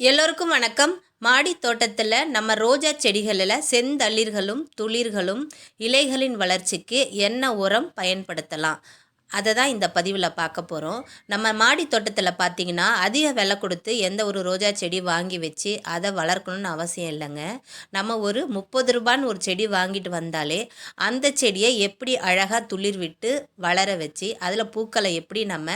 எல்லோருக்கும் வணக்கம். மாடி தோட்டத்தில் நம்ம ரோஜா செடிகளில் செந்தளிர்களும் துளிர்களும் இலைகளின் வளர்ச்சிக்கு என்ன உரம் பயன்படுத்தலாம்? அதை தான் இந்த பதிவில் பார்க்க போகிறோம் நம்ம மாடி தோட்டத்தில் பார்த்தீங்கன்னா அதிக விலை கொடுத்து எந்த ஒரு ரோஜா செடி வாங்கி வச்சு அதை வளர்க்கணும்னு அவசியம் இல்லைங்க. நம்ம ஒரு முப்பது ரூபான்னு ஒரு செடி வாங்கிட்டு வந்தாலே அந்த செடியை எப்படி அழகாக துளிர் விட்டு வளர வச்சு அதில் பூக்களை எப்படி நம்ம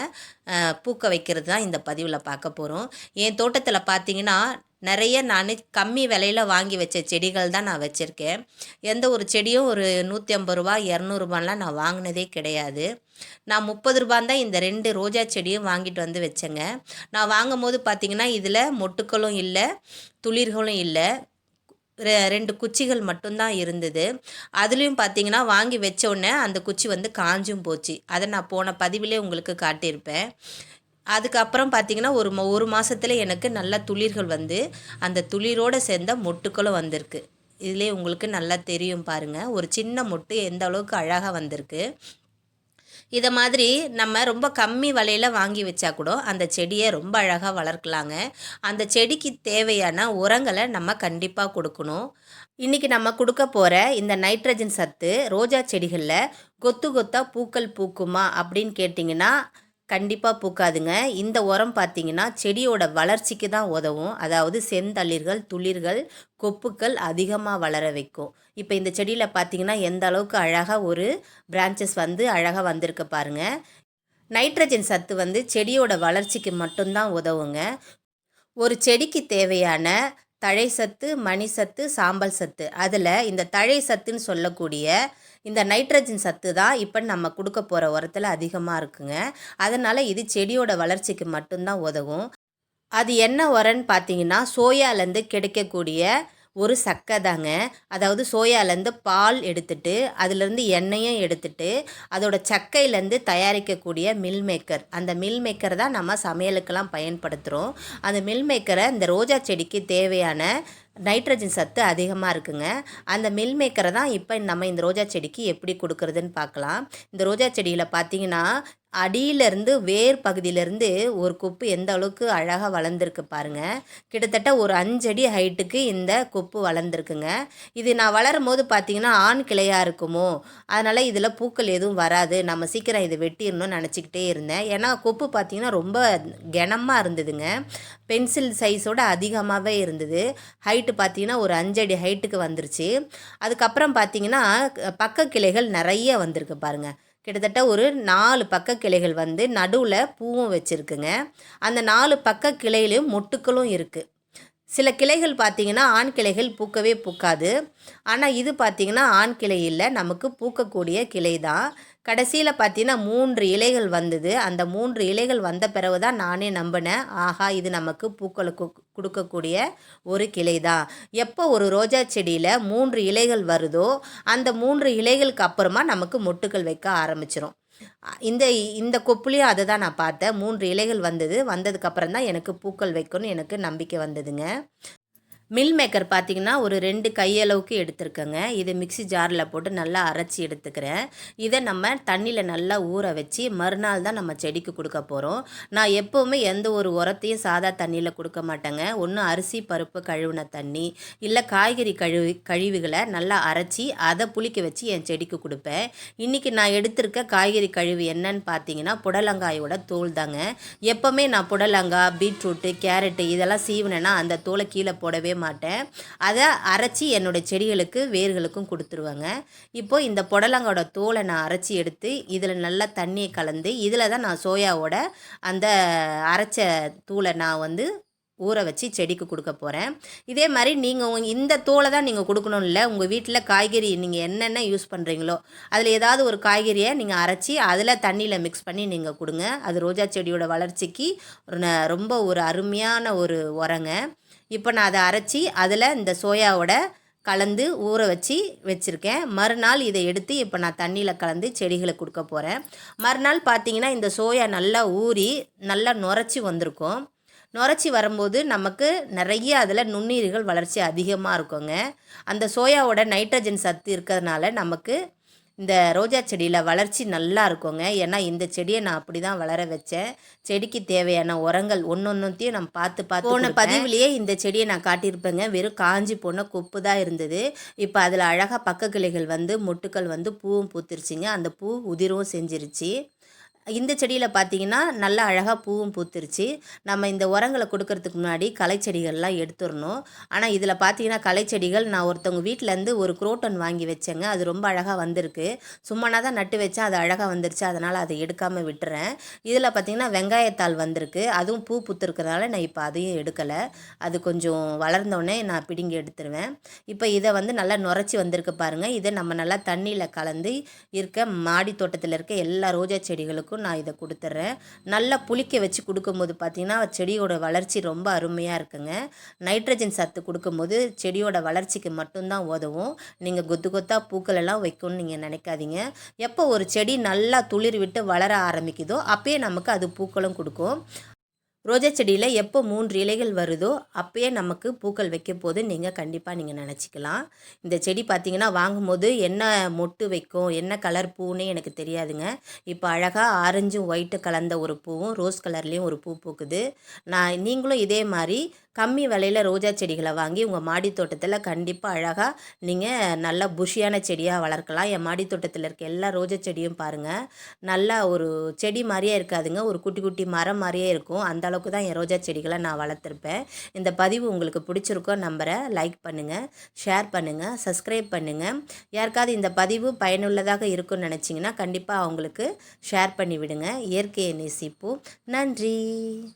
பூக்க வைக்கிறது தான் இந்த பதிவில் பார்க்க போகிறோம் என் தோட்டத்தில் பார்த்தீங்கன்னா நிறைய நான் கம்மி விலையில் வாங்கி வச்ச செடிகள் தான் நான் வச்சுருக்கேன். எந்த ஒரு செடியும் ஒரு நூற்றி ஐம்பது ரூபா இரநூறுபாலாம் நான் வாங்கினதே கிடையாது. நான் முப்பது ரூபான் தான் இந்த ரெண்டு ரோஜா செடியும் வாங்கிட்டு வந்து வச்சேங்க. நான் வாங்கும் போது பார்த்திங்கன்னா இதில் மொட்டுக்களும் இல்லை துளிர்களும் இல்லை. ரெ- ரெண்டு குச்சிகள் மட்டும்தான் இருந்தது. அதுலேயும் பார்த்தீங்கன்னா வாங்கி வச்ச உடனே அந்த குச்சி வந்து காஞ்சும் போச்சு. அதை நான் போன பதிவிலே உங்களுக்கு காட்டியிருப்பேன். அதுக்கப்புறம் பார்த்தீங்கன்னா ஒரு ஒரு மாதத்துல எனக்கு நல்ல துளிர்கள் வந்து அந்த துளிரோடு சேர்ந்த மொட்டுக்களும் வந்திருக்கு. இதிலே உங்களுக்கு நல்லா தெரியும் பாருங்கள் ஒரு சின்ன மொட்டு எந்த அளவுக்கு அழகாக வந்திருக்கு. இதை மாதிரி நம்ம ரொம்ப கம்மி விலையில் வாங்கி வச்சா கூட அந்த செடியை ரொம்ப அழகாக வளர்க்கலாங்க. அந்த செடிக்கு தேவையான உரங்களை நம்ம கண்டிப்பாக கொடுக்கணும். இன்றைக்கி நம்ம கொடுக்க போகிற இந்த நைட்ரஜன் சத்து ரோஜா செடிகளில் கொத்து கொத்தாக பூக்கள் பூக்குமா அப்படின்னு கேட்டிங்கன்னா கண்டிப்பாக பூக்காதுங்க. இந்த உரம் பார்த்தீங்கன்னா செடியோட வளர்ச்சிக்கு தான் உதவும். அதாவது செந்தளிர்கள் துளிர்கள் கொப்புக்கள் அதிகமாக வளர வைக்கும். இப்போ இந்த செடியில் பார்த்தீங்கன்னா எந்த அளவுக்கு அழகாக ஒரு பிரான்ச்சஸ் வந்து அழகாக வந்திருக்கு பாருங்க. நைட்ரஜன் சத்து வந்து செடியோட வளர்ச்சிக்கு மட்டும்தான் உதவுங்க. ஒரு செடிக்கு தேவையான தழை சத்து மணி சத்து சாம்பல் சத்து. அதில் இந்த தழை சத்துன்னு சொல்லக்கூடிய இந்த நைட்ரஜன் சத்து தான் இப்போ நம்ம கொடுக்க போகிற உரத்தில் அதிகமாக இருக்குங்க. அதனால் இது செடியோட வளர்ச்சிக்கு மட்டும்தான் உதவும். அது என்ன உரன்னு பார்த்தீங்கன்னா சோயாலேருந்து கிடைக்கக்கூடிய ஒரு சக்கை தாங்க. அதாவது சோயாலேருந்து பால் எடுத்துட்டு அதுலேருந்து எண்ணெயும் எடுத்துட்டு அதோட சக்கையிலேருந்து தயாரிக்கக்கூடிய மில் மேக்கர். அந்த மில் மேக்கர் தான் நம்ம சமையலுக்கெல்லாம் பயன்படுத்துகிறோம் அந்த மில் மேக்கரை இந்த ரோஜா செடிக்கு தேவையான நைட்ரஜன் சத்து அதிகமாக இருக்குங்க. அந்த மில் மேக்கரை தான் இப்போ நம்ம இந்த ரோஜா செடிக்கு எப்படி கொடுக்கறதுன்னு பார்க்கலாம். இந்த ரோஜா செடியில் பார்த்தீங்கன்னா அடியிலேருந்து வேர் பகுதியிலேருந்து ஒரு கொப்பு எந்த அளவுக்கு அழகாக வளர்ந்துருக்கு பாருங்கள் கிட்டத்தட்ட ஒரு அஞ்சடி ஹைட்டுக்கு இந்த கொப்பு வளர்ந்துருக்குங்க. இது நான் வளரும் போது பார்த்தீங்கன்னா ஆண் கிளையாக இருக்குமோ? அதனால் இதில் பூக்கள் எதுவும் வராது. நம்ம சீக்கிரம் இதை வெட்டிடணும்னு நினச்சிக்கிட்டே இருந்தேன். ஏன்னா கொப்பு பார்த்தீங்கன்னா ரொம்ப கனமாக இருந்ததுங்க. பென்சில் சைஸோட அதிகமாகவே இருந்தது. ஹைட்டு பார்த்தீங்கன்னா ஒரு அஞ்சடி ஹைட்டுக்கு வந்துருச்சு. அதுக்கப்புறம் பார்த்தீங்கன்னா பக்க கிளைகள் நிறைய வந்திருக்கு பாருங்கள் கிட்டத்தட்ட ஒரு நாலு பக்க கிளைகள் வந்து நடுவில் பூவும் வச்சுருக்குங்க. அந்த நாலு பக்க கிளையிலையும் மொட்டுக்களும் இருக்குது சில கிளைகள் பார்த்திங்கன்னா ஆண் கிளைகள் பூக்கவே பூக்காது. ஆனால் இது பார்த்திங்கன்னா ஆண் கிளை இல்லை. நமக்கு பூக்கக்கூடிய கிளை தான். கடைசியில் பார்த்தீங்கன்னா மூன்று இலைகள் வந்தது. அந்த மூன்று இலைகள் வந்த பிறகு தான் நானே நம்பினேன். ஆஹா இது நமக்கு பூக்களுக்கு கொடுக்கக்கூடிய ஒரு கிளை தான் எப்போ ஒரு ரோஜா செடியில் மூன்று இலைகள் வருதோ அந்த மூன்று இலைகளுக்கு அப்புறமா நமக்கு மொட்டுக்கள் வைக்க ஆரம்பிச்சிரும். இந்த இந்த கொப்புலையும் அதை தான் நான் பார்த்தேன். மூன்று இலைகள் வந்தது. வந்ததுக்கப்புறம் தான் எனக்கு பூக்கள் வைக்கணும்னு எனக்கு நம்பிக்கை வந்ததுங்க. மில் மேக்கர் பார்த்திங்கன்னா ஒரு ரெண்டு கையளவுக்கு எடுத்துருக்கேங்க. இது மிக்ஸி ஜாரில் போட்டு நல்லா அரைச்சி எடுத்துக்கிறேன். இதை நம்ம தண்ணியில் நல்லா ஊற வச்சு மறுநாள் தான் நம்ம செடிக்கு கொடுக்க போகிறோம் நான் எப்போவுமே எந்த ஒரு உரத்தையும் சாதா தண்ணியில் கொடுக்க மாட்டேங்க. ஒன்று அரிசி பருப்பு கழுவின தண்ணி இல்லை காய்கறி கழுவி கழிவுகளை நல்லா அரைச்சி அதை புளிக்க வச்சு என் செடிக்கு கொடுப்பேன். இன்றைக்கி நான் எடுத்திருக்க காய்கறி கழிவு என்னன்னு பார்த்தீங்கன்னா புடலங்காயோட தோல் தாங்க. எப்போவுமே நான் புடலங்காய் பீட்ரூட்டு கேரட்டு இதெல்லாம் சீவினேன்னா அந்த தோலை கீழே போடவே மாட்டேன். அதை அரைச்சி என்னோடய செடிகளுக்கு வேர்களுக்கும் கொடுத்துருவேங்க. இப்போது இந்த புடலங்கோட தோலை நான் அரைச்சி எடுத்து இதில் நல்லா தண்ணியை கலந்து இதில் தான் நான் சோயாவோட அந்த அரைச்ச தூளை நான் வந்து ஊற வச்சு செடிக்கு கொடுக்க போகிறேன் இதே மாதிரி நீங்கள் இந்த தோலை தான் நீங்கள் கொடுக்கணும் இல்லை உங்கள் வீட்டில் காய்கறி நீங்கள் என்னென்ன யூஸ் பண்ணுறீங்களோ அதில் ஏதாவது ஒரு காய்கறியை நீங்கள் அரைச்சி அதில் தண்ணியில் மிக்ஸ் பண்ணி நீங்கள் கொடுங்க. அது ரோஜா செடியோட வளர்ச்சிக்கு ரொம்ப ஒரு அருமையான ஒரு உரங்க. இப்போ நான் அதை அரைச்சி அதில் இந்த சோயாவோட கலந்து ஊற வச்சு வச்சுருக்கேன். மறுநாள் இதை எடுத்து இப்போ நான் தண்ணியில் கலந்து செடிகளுக்கு கொடுக்க போகிறேன் மறுநாள் பார்த்தீங்கன்னா இந்த சோயா நல்லா ஊறி நல்லா நுரைச்சி வந்திருக்கும். நுரைச்சி வரும்போது நமக்கு நிறைய அதில் நுண்ணுயிர்கள் வளர்ச்சி அதிகமாக இருக்குங்க. அந்த சோயாவோட நைட்ரஜன் சத்து இருக்கிறதுனால நமக்கு இந்த ரோஜா செடியில் வளர்ச்சி நல்லா இருக்குங்க. ஏன்னா இந்த செடியை நான் அப்படி தான் வளர வச்சேன். செடிக்கு தேவையான உரங்கள் ஒன்று ஒன்றுத்தையும் நம்ம பார்த்து பார்த்து போன பதிவுலேயே இந்த செடியை நான் காட்டியிருப்பேங்க. வெறும் காஞ்சி போன கொப்பு தான் இருந்தது. இப்போ அதில் அழகாக பக்க கிளைகள் வந்து மொட்டுக்கள் வந்து பூவும் பூத்துருச்சுங்க. அந்த பூ உதிரவும் செஞ்சிருச்சு. இந்த செடியில் பார்த்தீங்கன்னா நல்லா அழகாக பூவும் பூத்துருச்சு. நம்ம இந்த உரங்களை கொடுக்கறதுக்கு முன்னாடி களைச்செடிகள்லாம் எடுத்துடணும். ஆனால் இதில் பார்த்தீங்கன்னா களைச்செடிகள் நான் ஒருத்தவங்க வீட்டிலேருந்து ஒரு குரோட்டன் வாங்கி வச்சேங்க. அது ரொம்ப அழகாக வந்திருக்கு. சும்மானா தான் நட்டு வச்சேன். அது அழகாக வந்துருச்சு. அதனால் அதை எடுக்காமல் விட்டுறேன். இதில் பார்த்தீங்கன்னா வெங்காயத்தாள் வந்திருக்கு. அதுவும் பூ பூத்துருக்கிறதுனால நான் இப்போ அதையும் எடுக்கலை. அது கொஞ்சம் வளர்ந்தோடனே நான் பிடுங்கி எடுத்துருவேன். இப்போ இதை வந்து நல்லா நுரைச்சி வந்திருக்கு பாருங்கள் இதை நம்ம நல்லா தண்ணியில் கலந்து இருக்க மாடி தோட்டத்தில் இருக்க எல்லா ரோஜா செடிகளுக்கும் செடிகளுக்கும் நான் இதை கொடுத்துட்றேன். நல்லா புளிக்க வச்சு கொடுக்கும்போது பார்த்திங்கன்னா செடியோட வளர்ச்சி ரொம்ப அருமையாக இருக்குங்க. நைட்ரஜன் சத்து கொடுக்கும்போது செடியோட வளர்ச்சிக்கு மட்டும்தான் உதவும். நீங்கள் கொத்து கொத்தாக பூக்களெல்லாம் வைக்கணும்னு நீங்கள் நினைக்காதீங்க. எப்போ ஒரு செடி நல்லா துளிர் விட்டு வளர ஆரம்பிக்குதோ அப்போயே நமக்கு அது பூக்களும் கொடுக்கும். ரோஜா செடியில் எப்போ மூன்று இலைகள் வருதோ அப்போயே நமக்கு பூக்கள் வைக்க போது நீங்கள் கண்டிப்பாக நீங்கள் நினச்சிக்கலாம். இந்த செடி பார்த்திங்கன்னா வாங்கும்போது என்ன மொட்டு வைக்கும் என்ன கலர் பூன்னு எனக்கு தெரியாதுங்க. இப்போ அழகாக ஆரஞ்சும் ஒயிட்டு கலந்த ஒரு பூவும் ரோஸ் கலர்லேயும் ஒரு பூ பூக்குது. நான் நீங்களும் இதே மாதிரி கம்மி விலையில் ரோஜா செடிகளை வாங்கி உங்கள் மாடி தோட்டத்தில் கண்டிப்பாக அழகாக நீங்கள் நல்லா புஷியான செடியாக வளர்க்கலாம். என் மாடி தோட்டத்தில் இருக்க எல்லா ரோஜா செடியும் பாருங்கள் நல்லா ஒரு செடி மாதிரியே இருக்காதுங்க. ஒரு குட்டி குட்டி மரம் மாதிரியே இருக்கும். அந்த அளவுக்கு தான் என் ரோஜா செடிகளை நான் வளர்த்துருப்பேன். இந்த பதிவு உங்களுக்கு பிடிச்சிருக்கோ நம்பரை லைக் பண்ணுங்கள் ஷேர் பண்ணுங்கள் சப்ஸ்கிரைப் பண்ணுங்கள் யாருக்காவது இந்த பதிவு பயனுள்ளதாக இருக்கும்னு நினச்சிங்கன்னா கண்டிப்பாக அவங்களுக்கு ஷேர் பண்ணி விடுங்க இயற்கையை நேசிப்போம். நன்றி.